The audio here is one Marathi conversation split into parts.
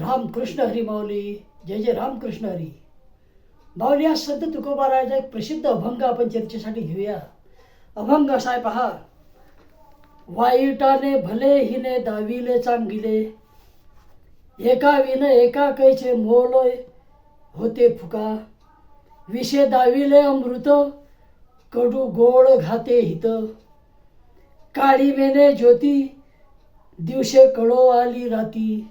रामकृष्ण हरी माऊली जय जय रामकृष्ण हरी. माऊली आज संत तुकोबाराचा एक प्रसिद्ध अभंग आपण चर्चेसाठी घेऊया. अभंग असा आहे पहा. वाईटाने भले हिने दाविले चांगिले एका विन एका कैचे मोलोय होते फुका. विषे दाविले अमृत कडू गोड घाते हित. काळी मेने ज्योती दिवशे कळो आली राती.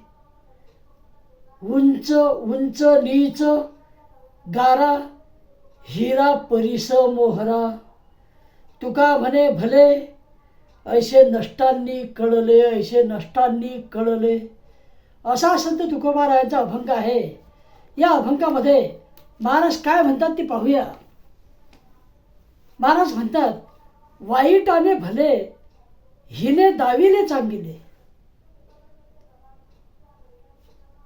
उंच उंच नीच गारा हिरा परिस मोहरा. तुका म्हणे भले ऐसे नष्टांनी कळले ऐसे नष्टांनी कळले. असा संत तुकोबारायांचा अभंग आहे. या अभंगामध्ये महाराज काय म्हणतात ते पाहूया. महाराज म्हणतात वाईटाने भले हिने दाविले चांगिले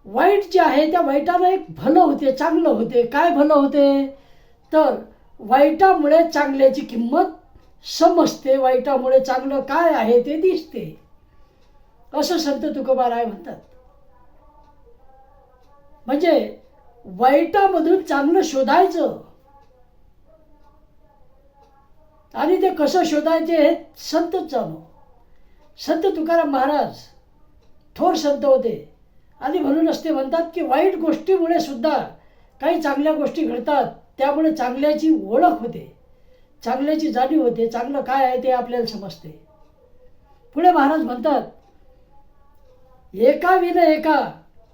वाईट जे आहे त्या वाईटाला एक भलं होते चांगलं होते. काय भलं होते? तर वाईटामुळे चांगल्याची किंमत समजते वाईटामुळे चांगलं काय आहे ते दिसते. असं संत तुकोबाराय म्हणतात. म्हणजे वाईटामधून चांगलं शोधायचं. आणि ते कसं शोधायचे हे संतच जाणो. संत तुकाराम महाराज थोर संत होते. आणि म्हणूनच ते म्हणतात की वाईट गोष्टीमुळे सुद्धा काही चांगल्या गोष्टी घडतात. त्यामुळे चांगल्याची ओळख होते. चांगल्याची जाणीव होते. चांगलं काय आहे ते आपल्याला समजते. पुढे महाराज म्हणतात एका विन एका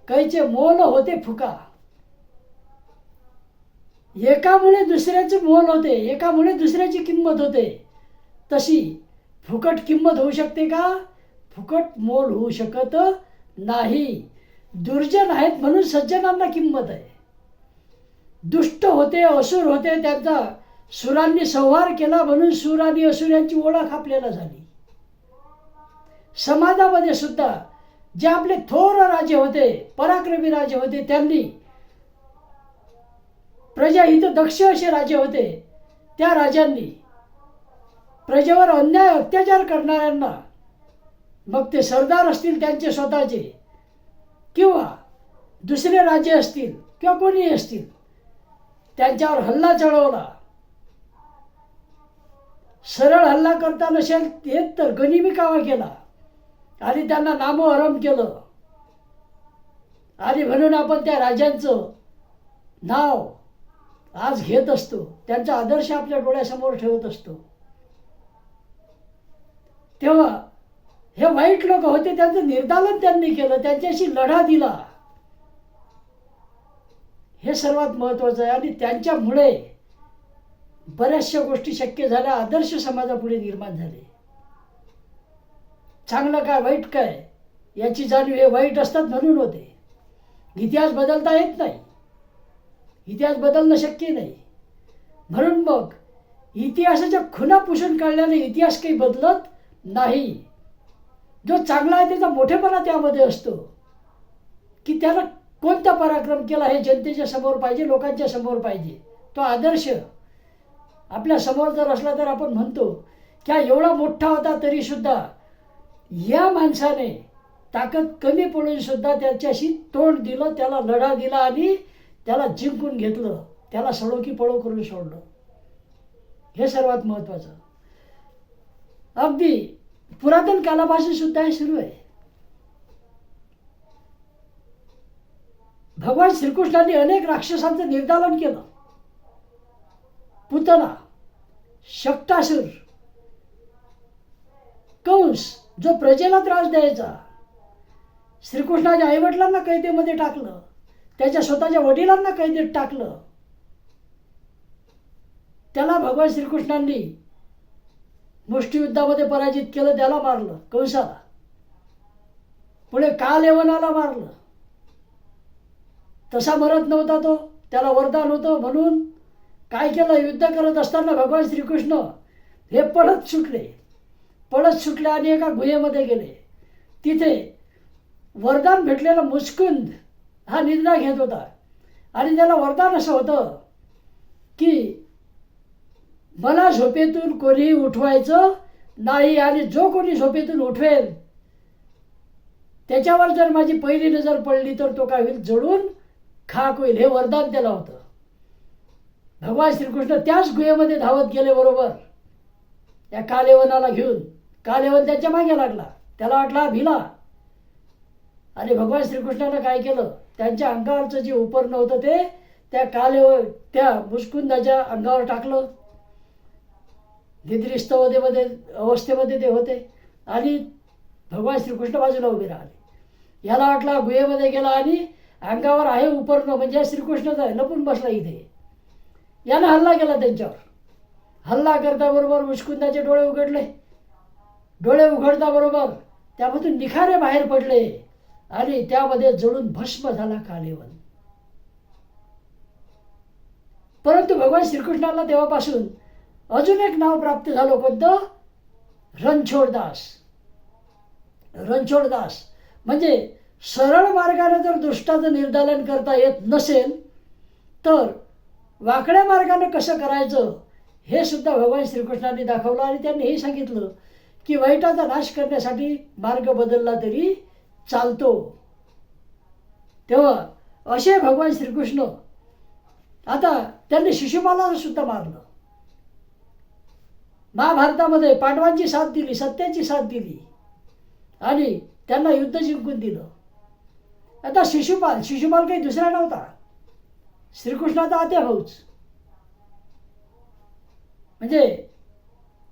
कैचे मोल होते फुका. एकामुळे दुसऱ्याचे मोल होते. एकामुळे दुसऱ्याची किंमत होते. तशी फुकट किंमत होऊ शकते का? फुकट मोल होऊ शकत नाही. दुर्जन आहेत म्हणून सज्जनांना किंमत आहे. दुष्ट होते असुर होते त्यांचा सुरांनी संहार केला म्हणून सुर आणि असुर यांची ओळख आपल्याला झाली. समाजामध्ये सुद्धा जे आपले थोर राजे होते पराक्रमी राजे होते त्यांनी प्रजाहित दक्ष असे राजे होते त्या राजांनी प्रजेवर अन्याय अत्याचार करणाऱ्यांना मग ते सरदार असतील त्यांचे स्वतःचे. किंवा दुसरे राजे असतील किंवा कोणी असतील त्यांच्यावर हल्ला चढवला. सरळ हल्ला करता नसेल ते तर गनिमी कावा केला. आणि त्यांना नामोहरम केलं. आणि म्हणून आपण त्या राजांचं नाव आज घेत असतो. त्यांचा आदर्श आपल्या डोळ्यासमोर ठेवत असतो. तेव्हा हे वाईट लोक होते त्यांचं निर्दालन त्यांनी केलं त्यांच्याशी लढा दिला. हे सर्वात महत्वाचं आहे आणि त्यांच्यामुळे बऱ्याचशा गोष्टी शक्य झाल्या आदर्श समाजापुढे निर्माण झाले. चांगलं काय वाईट काय याची जाणीव हे वाईट असतात म्हणून होते. इतिहास बदलता येत नाही. इतिहास बदलणं शक्य नाही. म्हणून मग इतिहासाच्या खुना पुसून काढल्याने इतिहास काही बदलत नाही. जो चांगला आहे त्याचा मोठेपणा त्यामध्ये असतो. की त्याला कोणता पराक्रम केला हे जनतेच्या समोर पाहिजे लोकांच्या समोर पाहिजे. तो आदर्श. आपल्यासमोर जर असला तर आपण म्हणतो की हा एवढा मोठा होता तरीसुद्धा या माणसाने ताकद कमी पडूनसुद्धा त्याच्याशी तोंड दिलं त्याला लढा दिला आणि त्याला जिंकून घेतलं. त्याला सडो की पळो करून सोडलं. हे सर्वात महत्त्वाचं. अगदी पुरातन कालापासून सुद्धा हे सुरू आहे. भगवान श्रीकृष्णांनी अनेक राक्षसांचं निर्दालन केलं. पुतना शक्तासूर कंस जो प्रजेला त्रास द्यायचा श्रीकृष्णाच्या आईवडिलांना कैदेमध्ये टाकलं त्याच्या स्वतःच्या वडिलांना कैदेत टाकलं. त्याला भगवान श्रीकृष्णांनी मुष्टियुद्धामध्ये पराजित केलं त्याला मारलं कंसाला. पुढे काल यवनाला मारलं. तसा मरत नव्हता तो त्याला वरदान होतं म्हणून काय केलं युद्ध करत असताना भगवान श्रीकृष्ण हे पळत सुटले. पळत सुटले आणि एका गुहेमध्ये गेले. तिथे वरदान भेटलेला मुस्कुंद हा निद्रा घेत होता. आणि त्याला वरदान असं होतं की मला झोपेतून कोणी उठवायचं नाही आणि जो कोणी झोपेतून उठवेल त्याच्यावर जर माझी पहिली नजर पडली तर तो काय होईल? जळून खाक होईल. हे वरदान त्याला होतं. भगवान श्रीकृष्ण त्याच गुहेमध्ये धावत गेले बरोबर. या कालेवनाला घेऊन. कालेवन त्याच्यामागे लागला. त्याला वाटला भिला. आणि भगवान श्रीकृष्णानं काय केलं? त्यांच्या अंगावरचं जे उपर्ण होतं ते त्या कालेव त्या मुस्कुंदाच्या अंगावर टाकलं. निद्रिस्त अवस्थेमध्ये अवस्थेमध्ये ते होते. आणि भगवान श्रीकृष्ण बाजूला उभे राहिले. याला वाटला गुहेमध्ये गेला आणि अंगावर आहे उपरणं म्हणजे श्रीकृष्णच आहे लपून बसला इथे. यानं हल्ला केला त्यांच्यावर. हल्ला करता बरोबर डोळे उघडले. डोळे उघडता बरोबर त्यामधून निखारे बाहेर पडले आणि त्यामध्ये जळून भस्म झाला कालेवन. परंतु भगवान श्रीकृष्णाला तेव्हापासून अजून एक नाव प्राप्त झालं कोणतं? रणछोडदास रणछोडदास म्हणजे सरळ मार्गाने जर दृष्टाचं निर्धारण करता येत नसेल तर वाकड्या मार्गाने कसं करायचं हे सुद्धा भगवान श्रीकृष्णाने दाखवलं आणि त्यांनी हे सांगितलं की वाईटाचा नाश करण्यासाठी मार्ग बदलला तरी चालतो. तेव्हा असे भगवान श्रीकृष्ण आता त्यांनी शिशुपालाला सुद्धा मारलं. महाभारतामध्ये पांडवांची साथ दिली सत्याची साथ दिली. आणि त्यांना युद्ध जिंकून दिलं. आता शिशुपाल शिशुपाल काही दुसरा नव्हता. श्रीकृष्णाचा आत्या भाऊच. म्हणजे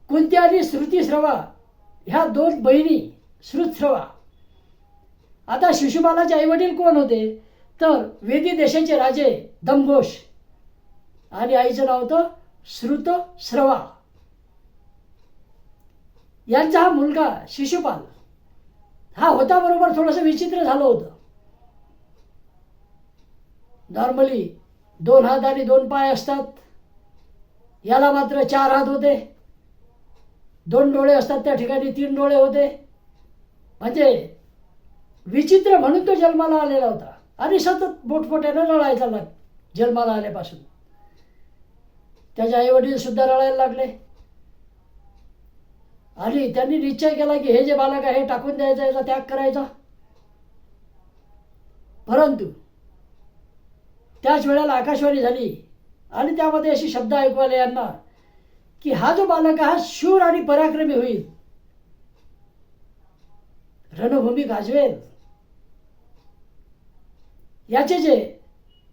कुंती आणि श्रुतीश्रवा ह्या दोन बहिणी श्रुतश्रवा. आता शिशुपालाचे आईवडील कोण होते? तर वेदी देशाचे राजे दमघोष. आणि आईचं नाव होतं श्रुत श्रवा यांचा हा मुलगा शिशुपाल. हा होता बरोबर थोडंसं विचित्र झालं होतं. नॉर्मली दोन हात आणि दोन पाय असतात. याला मात्र चार हात होते. दोन डोळे असतात त्या ठिकाणी तीन डोळे होते. म्हणजे विचित्र म्हणून तो जन्माला आलेला होता. आणि सतत मोठमोठ्यानं रडायचा लाग जन्माला आल्यापासून. त्याचे आईवडील सुद्धा रडायला लागले. आणि त्यांनी निश्चय केला की हे जे बालक आहे हे टाकून द्यायचं याचा त्याग करायचा. परंतु त्याच वेळेला आकाशवाणी झाली. आणि त्यामध्ये अशी शब्द ऐकू यांना की हा जो बालक हा शूर आणि पराक्रमी होईल. रणभूमी गाजवेल. याचे जे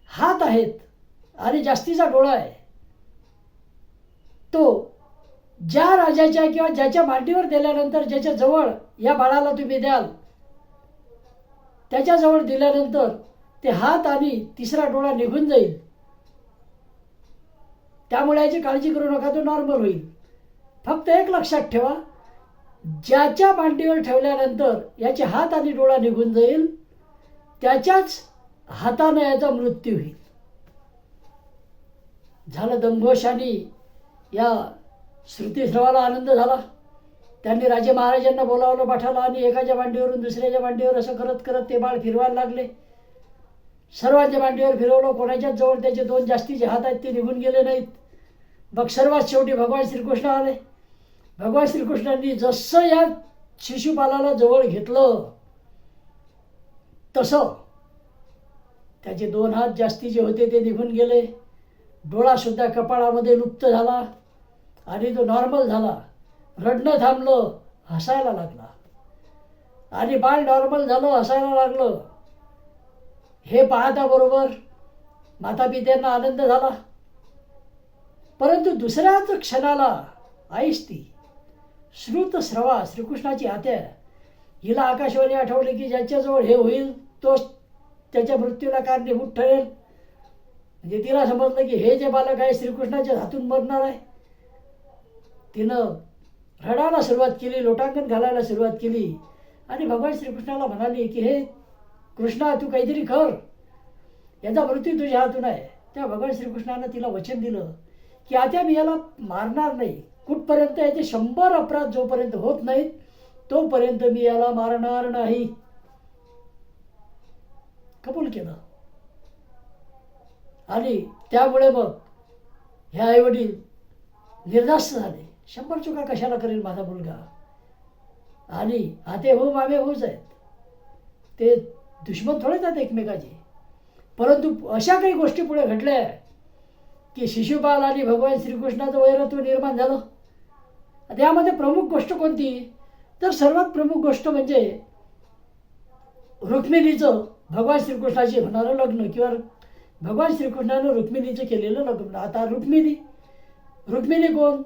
हात आहेत आणि जास्तीचा डोळा आहे तो ज्या राजाच्या किंवा ज्याच्या मांडीवर दिल्यानंतर ज्याच्या जवळ या बाळाला तुम्ही द्याल त्याच्याजवळ दिल्यानंतर ते हात आणि तिसरा डोळा निघून जाईल. त्यामुळे याची काळजी करू नका तो नॉर्मल होईल. फक्त एक लक्षात ठेवा ज्याच्या मांडीवर ठेवल्यानंतर याचे हात आणि डोळा निघून जाईल त्याच्याच हाताने याचा मृत्यू होईल. झालं दंघोष आणि या श्रुतीश्रवाला आनंद झाला. त्यांनी राजे महाराजांना बोलावलं पाठाला आणि एकाच्या मांडीवरून दुसऱ्याच्या मांडीवर असं करत करत ते बाळ फिरवायला लागले. सर्वांच्या मांडीवर फिरवलं कोणाच्याच जवळ त्याचे दोन जास्तीचे हात आहेत ते निघून गेले नाहीत. मग सर्वात शेवटी भगवान श्रीकृष्ण आले. भगवान श्रीकृष्णांनी जसं या शिशुपालाला जवळ घेतलं तसं त्याचे दोन हात जास्तीचे होते ते निघून गेले. डोळासुद्धा कपाळामध्ये लुप्त झाला. आणि तो नॉर्मल झाला. रडणं थांबलं हसायला लागला. आणि बाळ नॉर्मल झालं हसायला लागलं. हे पाहताबरोबर माता पित्यांना आनंद झाला. परंतु दुसऱ्याच क्षणाला आईस ती श्रुत श्रवा श्रीकृष्णाची आत्या हिला आकाशवाणी आठवली की ज्याच्याजवळ हे होईल तोच त्याच्या मृत्यूला कारणीभूत ठरेल. म्हणजे तिला समजलं की हे जे बालक आहे श्रीकृष्णाच्या हातून मरणार आहे. तिनं रडायला सुरुवात केली लोटांकन घालायला सुरुवात केली. आणि भगवान श्रीकृष्णाला म्हणाली की हे कृष्णा तू काहीतरी कर. याचा मृत्यू तुझ्या हातून आहे. तेव्हा भगवान श्रीकृष्णानं तिला वचन दिलं की आता मी याला मारणार नाही. कुठपर्यंत याचे शंभर अपराध जोपर्यंत होत नाहीत तोपर्यंत मी याला मारणार नाही. कबूल केलं. आणि त्यामुळे मग हे आईवडील निर्धास्त झाले. शंभर चुका कशाला करेल माझा मुलगा? आणि आते हो मावे होच आहेत. ते दुश्मन थोडेच आहेत एकमेकाचे. परंतु अशा काही गोष्टी पुढे घडल्या की शिशुपाल आणि भगवान श्रीकृष्णाचं वैरत्व निर्माण झालं. त्यामध्ये प्रमुख गोष्ट कोणती? तर सर्वात प्रमुख गोष्ट म्हणजे रुक्मिणीचं भगवान श्रीकृष्णाशी होणारं लग्न किंवा भगवान श्रीकृष्णानं रुक्मिणीचं केलेलं लग्न. आता रुक्मिणी रुक्मिणी कोण?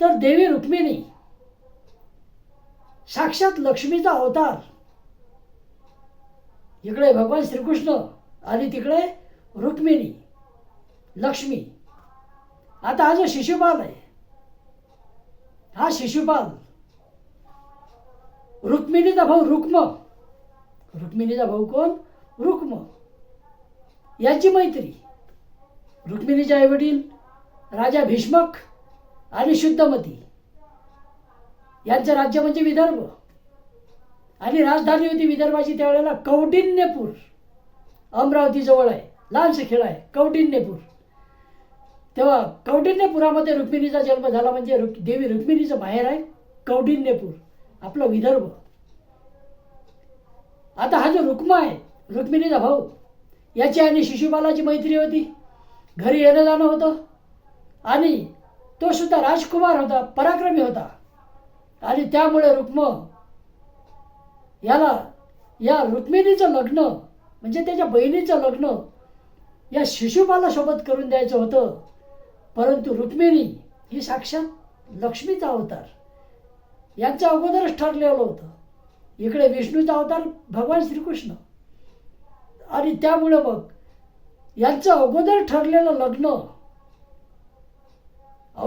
तर देवी रुक्मिणी. साक्षात लक्ष्मीचा अवतार. इकडे भगवान श्रीकृष्ण आणि तिकडे रुक्मिणी लक्ष्मी. आता हा जो शिशुपाल आहे हा शिशुपाल रुक्मिणीचा भाऊ रुक्म. रुक्मिणीचा भाऊ कोण? रुक्म. याची मैत्री. रुक्मिणीचे आईवडील राजा भीष्मक आणि शुद्धमती. यांचं राज्य म्हणजे विदर्भ. आणि राजधानी होती विदर्भाची त्यावेळेला कौटिन्यपूर अमरावतीजवळ आहे लहानसं खेळ आहे कौटिन्यपूर तेव्हा कौटिन्यपुरामध्ये रुक्मिणीचा जन्म झाला म्हणजे रुक देवी रुक्मिणीचं बाहेर आहे कौटिन्यपूर आपलं विदर्भ. आता हा जो रुक्मा आहे रुक्मिणीचा भाऊ याची आणि शिशुपालाची मैत्री होती. घरी येणं जाणं होतं. आणि तो सुद्धा राजकुमार होता पराक्रमी होता. आणि त्यामुळे रुक्म याला या रुक्मिणीचं लग्न म्हणजे त्याच्या बहिणीचं लग्न या शिशुपालासोबत करून द्यायचं होतं. परंतु रुक्मिणी ही साक्षात लक्ष्मीचा अवतार. यांचं अगोदरच ठरलेलं होतं. इकडे विष्णूचा अवतार भगवान श्रीकृष्ण. आणि त्यामुळे मग यांचं अगोदर ठरलेलं लग्न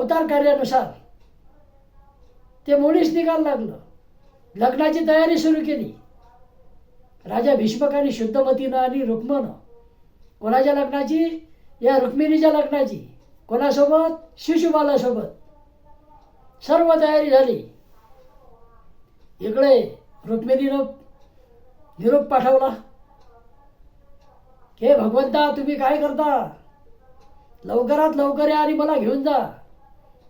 अवतार कार्यानुसार. ते मुळीच निघायला लागलं. लग्नाची तयारी सुरू केली. राजा भीष्मकाने शुद्धमतीनं आणि रुक्मनं कोणाच्या लग्नाची? या रुक्मिणीच्या लग्नाची. कोणासोबत? शिशुबालासोबत. सर्व तयारी झाली. इकडे रुक्मिणीनं निरोप पाठवला. हे भगवंता तुम्ही काय करता? लवकरात लवकर या आणि मला घेऊन जा.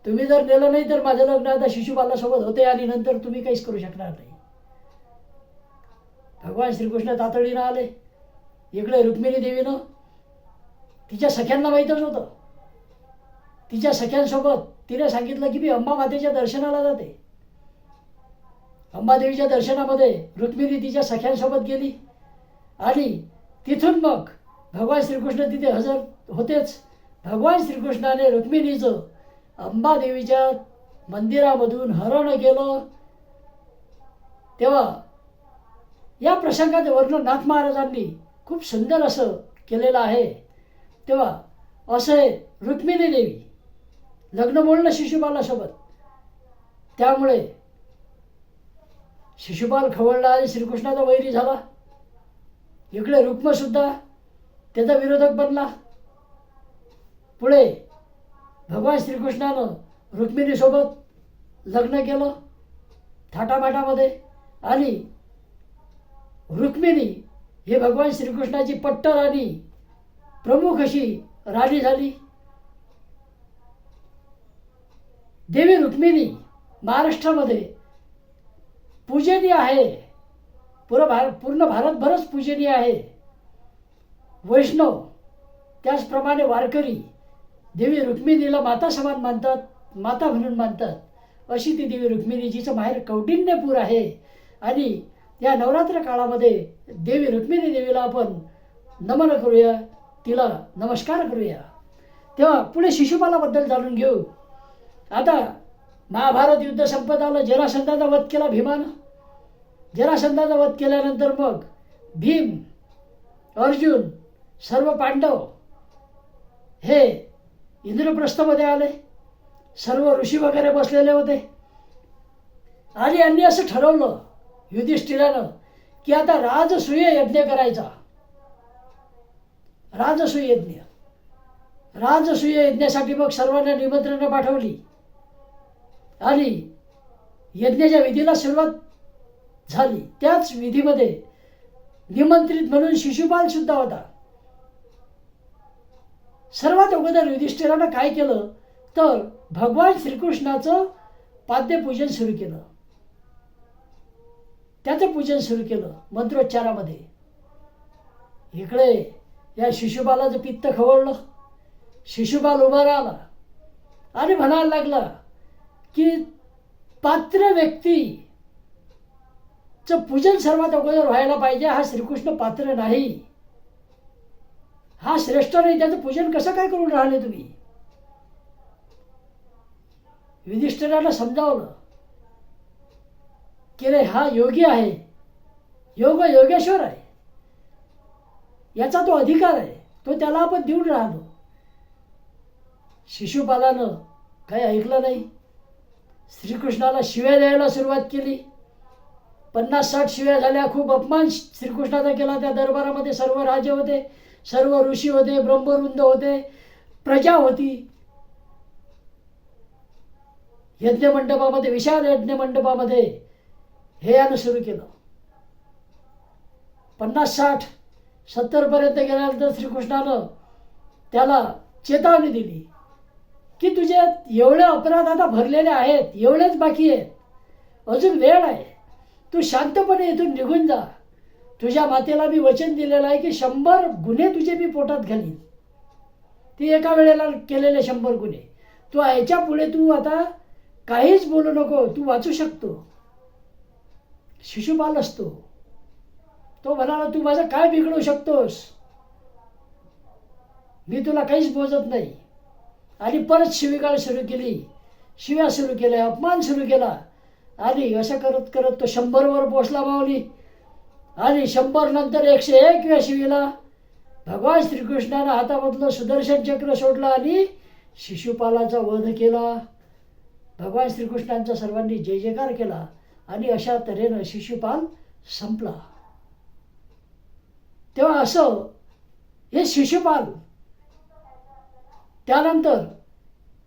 तुम्ही जर नेलं नाही तर माझं लग्न आता शिशुपालासोबत होते आणि नंतर तुम्ही काहीच करू शकणार नाही. भगवान श्रीकृष्ण तातडीनं आले. इकडे रुक्मिणी देवीनं. तिच्या सख्यांना माहीतच होतं. तिच्या सख्यांसोबत तिने सांगितलं की मी अंबा मातेच्या दर्शनाला जाते. अंबादेवीच्या दर्शनामध्ये रुक्मिणी तिच्या सख्यांसोबत गेली. आणि तिथून मग भगवान श्रीकृष्ण तिथे हजर होतेच. भगवान श्रीकृष्णाने रुक्मिणीचं अंबादेवीच्या मंदिरामधून हरण केलं. तेव्हा या प्रसंगात वर्णन नाथ महाराजांनी खूप सुंदर असं केलेलं आहे. तेव्हा असं आहे रुक्मिणी देवी लग्न बोलणं शिशुपालासोबत. त्यामुळे शिशुपाल खवळला आणि श्रीकृष्णाचा वैरी झाला. इकडे रुक्मसुद्धा त्याचा विरोधक बनला. पुढे भगवान श्रीकृष्णानं रुक्मिणीसोबत लग्न केलं थाटामाटामध्ये आणि रुक्मिणी ही भगवान श्रीकृष्णाची पट्ट राणी प्रमुख अशी राणी झाली. देवी रुक्मिणी महाराष्ट्रामध्ये पूजनीय आहे. पूर्ण भार पूर्ण भारतभरच पूजनीय आहे. वैष्णव त्याचप्रमाणे वारकरी देवी रुक्मिणीला माता समान मानतात माता म्हणून मानतात. अशी ती देवी रुक्मिणी जिचं माहेर कौटिन्यपूर आहे. आणि या नवरात्र काळामध्ये देवी रुक्मिणी देवीला आपण नमन करूया तिला नमस्कार करूया. तेव्हा पुढे शिशुपालाबद्दल जाणून घेऊ. आता महाभारत युद्ध संपत आलं जरासंधाचा वध केला भीमानं. जरासंधाचा वध केल्यानंतर मग भीम अर्जुन सर्व पांडव हे इंद्रप्रस्थमध्ये आले. सर्व ऋषी वगैरे बसलेले होते. आणि यांनी असं ठरवलं युधिष्ठिरानं की आता राजसूय यज्ञ करायचा. राजसूय यज्ञ. राजसूय यज्ञासाठी मग सर्वांना निमंत्रणं पाठवली. आणि यज्ञाच्या विधीला सुरुवात झाली. त्याच विधीमध्ये निमंत्रित म्हणून शिशुपाल सुद्धा होता. सर्वात अगोदर युधिष्ठिरानं काय केलं? तर भगवान श्रीकृष्णाचं पाद्यपूजन सुरू केलं. त्याचं पूजन सुरू केलं मंत्रोच्चारामध्ये. इकडे या शिशुबालाचं पित्त खवळलं. शिशुबाल उभा राहिला आणि म्हणायला लागला की पात्र व्यक्तीचं पूजन सर्वात अगोदर व्हायला पाहिजे हा श्रीकृष्ण पात्र नाही. हा श्रेष्ठ नाही त्याचं पूजन कसं काय करून राहिले तुम्ही? युधिष्ठिराला समजावलं की रे हा योगी आहे. योग योगेश्वर आहे. याचा तो अधिकार आहे. तो त्याला आपण देऊन राहतो. शिशुपालानं काही ऐकलं नाही. श्रीकृष्णाला शिव्या द्यायला सुरुवात केली. पन्नास साठ शिव्या झाल्या. खूप अपमान श्रीकृष्णाचा केला त्या दरबारामध्ये. सर्व राजे होते. सर्व ऋषी होते ब्रह्मवृंद होते प्रजा होती. यज्ञ मंडपामध्ये विशाल यज्ञ मंडपामध्ये हे यानं सुरू केलं. पन्नास साठ सत्तरपर्यंत गेल्यानंतर श्रीकृष्णानं त्याला चेतावणी दिली की तुझे एवढे अपराध आता भरलेले आहेत एवढेच बाकी आहेत. अजून वेळ आहे. तू शांतपणे इथून निघून जा. तुझ्या मातेला मी वचन दिलेलं आहे की शंभर गुन्हे तुझे मी पोटात घालीन. ती एका वेळेला केलेले शंभर गुन्हे. तू याच्यापुढे तू आता काहीच बोलू नको तू वाचू शकतो. शिशुपाल असतो. तो म्हणाला तू माझं काय बिघडू शकतोस? मी तुला काहीच बोजत नाही. आणि परत शिवीगाळ सुरू केली. शिव्या सुरू केल्या अपमान सुरू केला. आणि असं करत करत तो शंभरवर पोचला माऊली. आणि शंभर नंतर एकशे एक या शिवीला भगवान श्रीकृष्णानं हातामधलं सुदर्शन चक्र सोडलं आणि शिशुपालाचा वध केला. भगवान श्रीकृष्णांचा सर्वांनी जय जयकार केला आणि अशा तऱ्हेनं शिशुपाल संपला. तेव्हा असं हे शिशुपाल त्यानंतर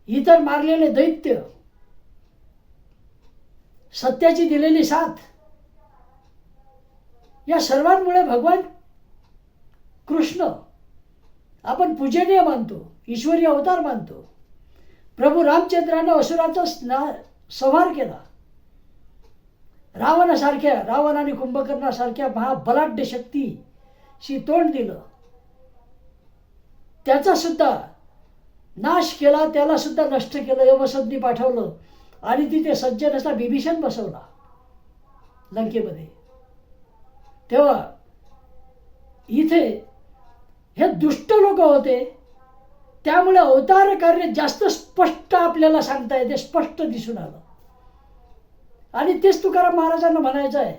इतर मारलेले दैत्य सत्याची दिलेली साथ या सर्वांमुळे भगवान कृष्ण आपण पूजनीय मानतो ईश्वरी अवतार मानतो. प्रभू रामचंद्रानं असुराचा स्ना संहार केला. रावणासारख्या रावण आणि कुंभकर्णासारख्या महाबलाढ्य शक्तीशी तोंड दिलं. त्याचा सुद्धा नाश केला त्याला सुद्धा नष्ट केलं यमसदनी पाठवलं आणि तिथे सज्जन असा बिभीषण बसवला लंकेमध्ये. तेव्हा इथे हे दुष्ट लोक होते. त्यामुळे अवतार कार्य जास्त स्पष्ट आपल्याला सांगता येते स्पष्ट दिसून आलं. आणि तेच तुकाराम महाराजांना म्हणायचं आहे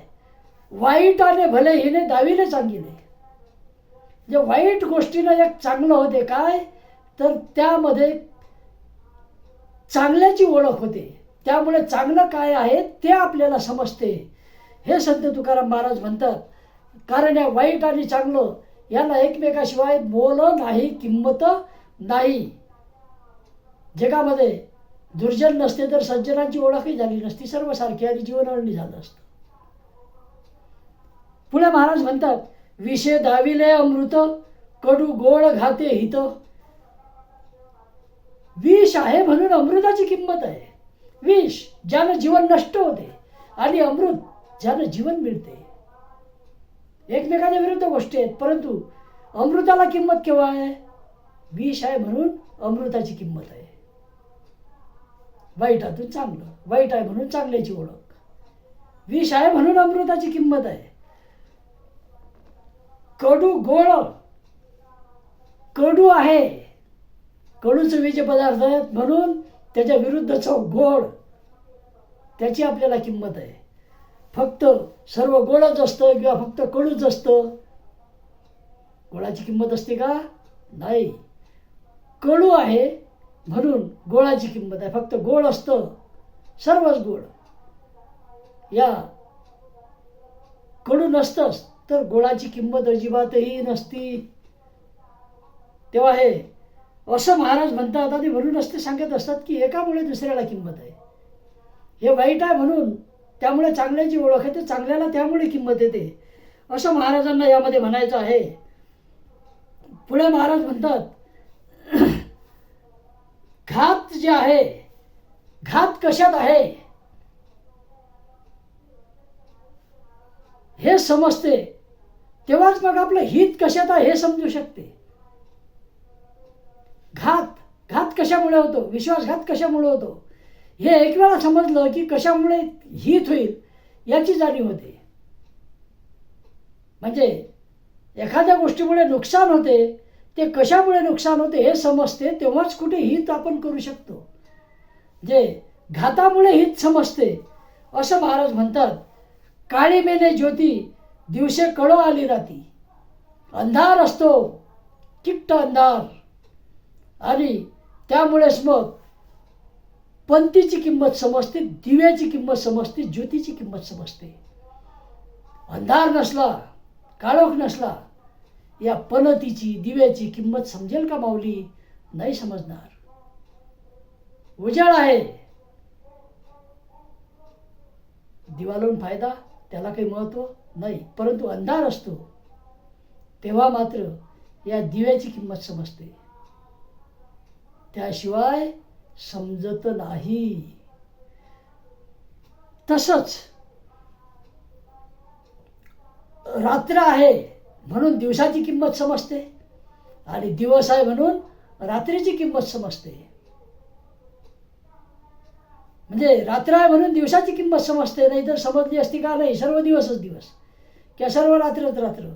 वाईटाने भले हिने दावीने सांगितले. जे वाईट गोष्टीनं एक चांगलं होते काय तर त्यामध्ये चांगल्याची ओळख होते. त्यामुळे चांगलं काय आहे ते आपल्याला समजते. हे संत तुकाराम महाराज म्हणतात कारण या वाईट आणि चांगलं याला एकमेकाशिवाय मोल नाही किंमत नाही. जगामध्ये दुर्जन नसते तर सज्जनांची ओळखही झाली नसती सर्व सारखी आणि जीवनवळणी झालं असतं. पुढे महाराज म्हणतात विषे दाविले अमृत कडू गोळ घाते हित. विष आहे म्हणून अमृताची किंमत आहे. विष ज्यानं जीवन नष्ट होते आणि अमृत ज्यानं जीवन मिळते. एकमेकाच्या विरुद्ध गोष्टी आहेत परंतु अमृताला किंमत केव्हा आहे? विष आहे म्हणून अमृताची किंमत आहे. वाईटातून चांगलं. वाईट आहे म्हणून चांगल्याची ओळख. विष आहे म्हणून अमृताची किंमत आहे. कडू गोळ. कडू आहे. कडू चवीचे पदार्थ आहेत म्हणून त्याच्या विरुद्धचं गोड. त्याची आपल्याला किंमत आहे. फक्त सर्व गोडच असतं किंवा फक्त कडूच असतं? गोळाची किंमत असते का? नाही. कडू आहे म्हणून गोळाची किंमत आहे. फक्त गोड असतं. सर्वच गोड. या कडू नसतंच तर गोळाची किंमत अजिबातही नसती. तेव्हा हे असं महाराज म्हणतात आणि म्हणूनच ते सांगत असतात की एकामुळे दुसऱ्याला किंमत आहे. हे वाईट आहे म्हणून त्यामुळे चांगल्याची ओळख आहे ते चांगल्याला त्यामुळे किंमत येते. असं महाराजांना यामध्ये म्हणायचं आहे. पुढे महाराज म्हणतात घात जे आहे घात कशात आहे? हे समजते. तेव्हाच मग आपलं हित कशात आहे हे समजू शकते. घात घात कशामुळे होतो? विश्वासघात कशामुळे होतो? हे एक वेळा समजलं की कशामुळे हित होईल याची जाणीव होते. म्हणजे एखाद्या गोष्टीमुळे नुकसान होते ते कशामुळे नुकसान होते हे समजते तेव्हाच कुठे हित आपण करू शकतो. जे घातामुळे हित समजते असं महाराज म्हणतात काळी मेने ज्योती दिवसे कळो आली राती. अंधार असतो किट्ट अंधार. आणि त्यामुळेच मग पंथीची किंमत समजते दिव्याची किंमत समजते ज्योतीची किंमत समजते. अंधार नसला काळोख नसला या पनतीची दिव्याची किंमत समजेल का माऊली? नाही समजणार. उजाळ आहे. दिवा लावून फायदा त्याला काही महत्त्व नाही परंतु अंधार असतो. तेव्हा मात्र या दिव्याची किंमत समजते. त्याशिवाय समजत नाही. तसंच रात्र आहे म्हणून दिवसाची किंमत समजते आणि दिवस आहे म्हणून रात्रीची किंमत समजते. म्हणजे रात्र आहे म्हणून दिवसाची किंमत समजते नाही तर समजली असती का नाही? सर्व दिवसच दिवस. किंवा सर्व रात्रच रात्र?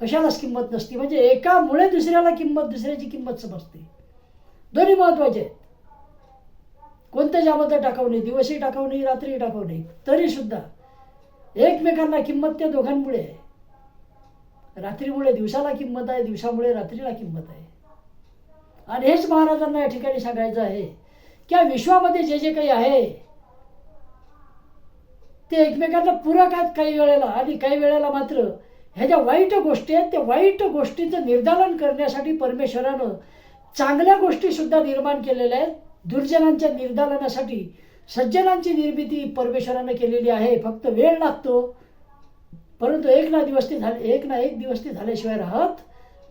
कशालाच किंमत नसती. म्हणजे एकामुळे दुसऱ्याला किंमत दुसऱ्याची किंमत समजते. दोन्ही महत्त्वाचे आहेत. कोणत्या ज्यामध्ये टाकाऊ नाही दिवसही टाकाऊ नाही रात्रीही टाकाऊ नाही तरी सुद्धा एकमेकांना किंमत त्या दोघांमुळे आहे. रात्रीमुळे दिवसाला किंमत आहे दिवसामुळे रात्रीला किंमत आहे. आणि हेच महाराजांना या ठिकाणी सांगायचं आहे की विश्वामध्ये जे जे काही आहे ते एकमेकांना पूरक आहेत काही वेळेला आणि काही वेळेला मात्र ह्या ज्या वाईट गोष्टी आहेत त्या वाईट गोष्टींचं निर्धारण करण्यासाठी परमेश्वरानं चांगल्या गोष्टी सुद्धा निर्माण केलेल्या आहेत. दुर्जनांच्या निर्धारणासाठी सज्जनांची निर्मिती परमेश्वरानं केलेली आहे. फक्त वेळ लागतो. परंतु एक ना दिवस ते झाले एक ना एक दिवस ते झाल्याशिवाय राहत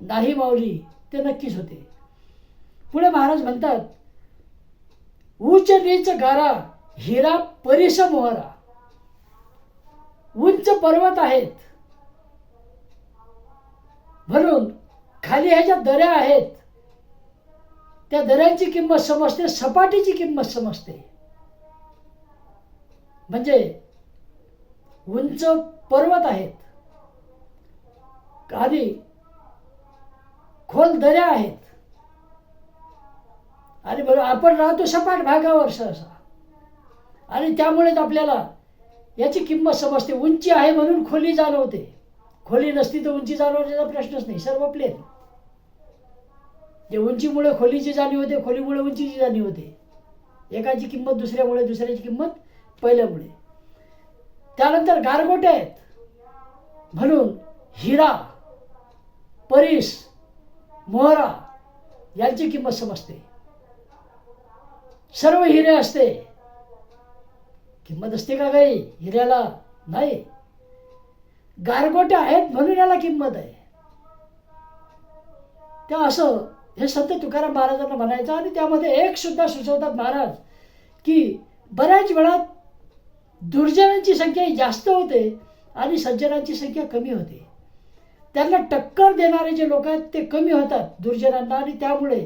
नाही मावली ते नक्कीच होते. पुढे महाराज म्हणतात उच्च नीच गारा हिरा परिस मोहरा. उंच पर्वत आहेत. म्हणून खाली ह्याच्या दऱ्या आहेत. त्या दऱ्यांची किंमत समजते सपाटीची किंमत समजते. म्हणजे उंच पर्वत आहेत. आणि खोल दऱ्या आहेत. आणि बरोबर आपण राहतो सपाट भागावर सहसा. आणि त्यामुळेच आपल्याला याची किंमत समजते. उंची आहे म्हणून खोली जाणवते. खोली नसती तर उंची जाणवण्याचा प्रश्नच नाही. सर्व प्लेन. जे उंचीमुळे खोलीची जाणीव होते खोलीमुळे उंचीची जाणीव होते. एकाची किंमत दुसऱ्यामुळे दुसऱ्याची किंमत पहिल्यामुळे. त्यानंतर गारगोटे आहेत. म्हणून हिरा परीस मोहरा यांची किंमत समजते. सर्व हिरे असते. किंमत असते का काही? हिऱ्याला नाही. गारगोटे आहेत म्हणून याला किंमत आहे. त्या असं हे संत तुकाराम महाराजांना म्हणायचं आणि त्यामध्ये एक सुद्धा सुचवतात महाराज की बऱ्याच वेळात दुर्जनांची संख्या ही जास्त होते आणि सज्जनांची संख्या कमी होते. त्यांना टक्कर देणारे जे लोक आहेत ते कमी होतात दुर्जनांना आणि त्यामुळे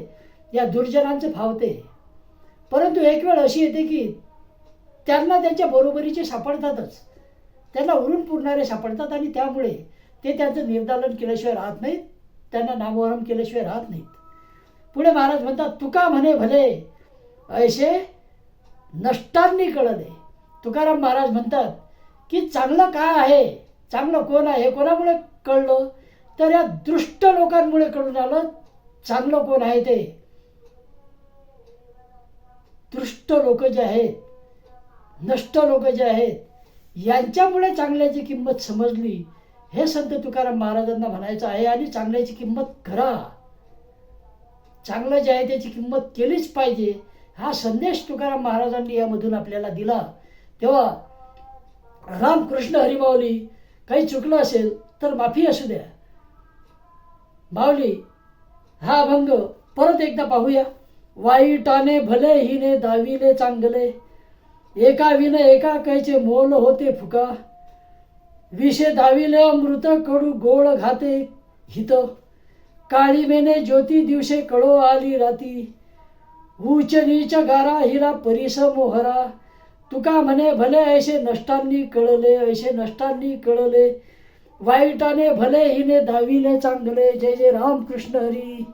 या दुर्जनांचं फावते परंतु एक वेळ अशी येते की त्यांना त्यांच्या बरोबरीचे सापडतातच. त्यांना उरून पुरणारे सापडतात आणि त्यामुळे ते त्यांचं निर्दालन केल्याशिवाय राहत नाहीत त्यांना नामोहरम केल्याशिवाय राहत नाहीत. पुढे महाराज म्हणतात तुका म्हणे भले ऐसे नष्टांनी कळले. तुकाराम महाराज म्हणतात की चांगलं काय आहे चांगलं कोण आहे हे कोणामुळे कळलं? तर या दृष्ट लोकांमुळे कळून आलं चांगलं कोण आहे ते? दृष्ट लोक जे आहेत नष्ट लोक जे आहेत यांच्यामुळे चांगल्याची किंमत समजली. हे संत तुकाराम महाराजांना म्हणायचं आहे आणि चांगल्याची किंमत करा. चांगलं जे आहे त्याची किंमत केलीच पाहिजे. हा संदेश तुकाराम महाराजांनी यामधून आपल्याला दिला. तेव्हा रामकृष्ण हरिमाऊली काही चुकलं असेल तर माफी असू द्या. माऊली हा अभंग परत एकदा पाहूया. वाईटाने भले हिने दाविले चांगले. एका विन एका कैचे मोल होते फुका. विषे दाविले अमृत कडू गोळ घाते हित. काळी मेने ज्योती दिवसे कळो आली राती. उच नीच गारा हिरा परिस मोहरा. तुका म्हणे भले ऐसे नष्टांनी कळले ऐसे नष्टांनी कळले. वाईटाने भले हिने दाविले चांगले. जय जय रामकृष्ण हरी.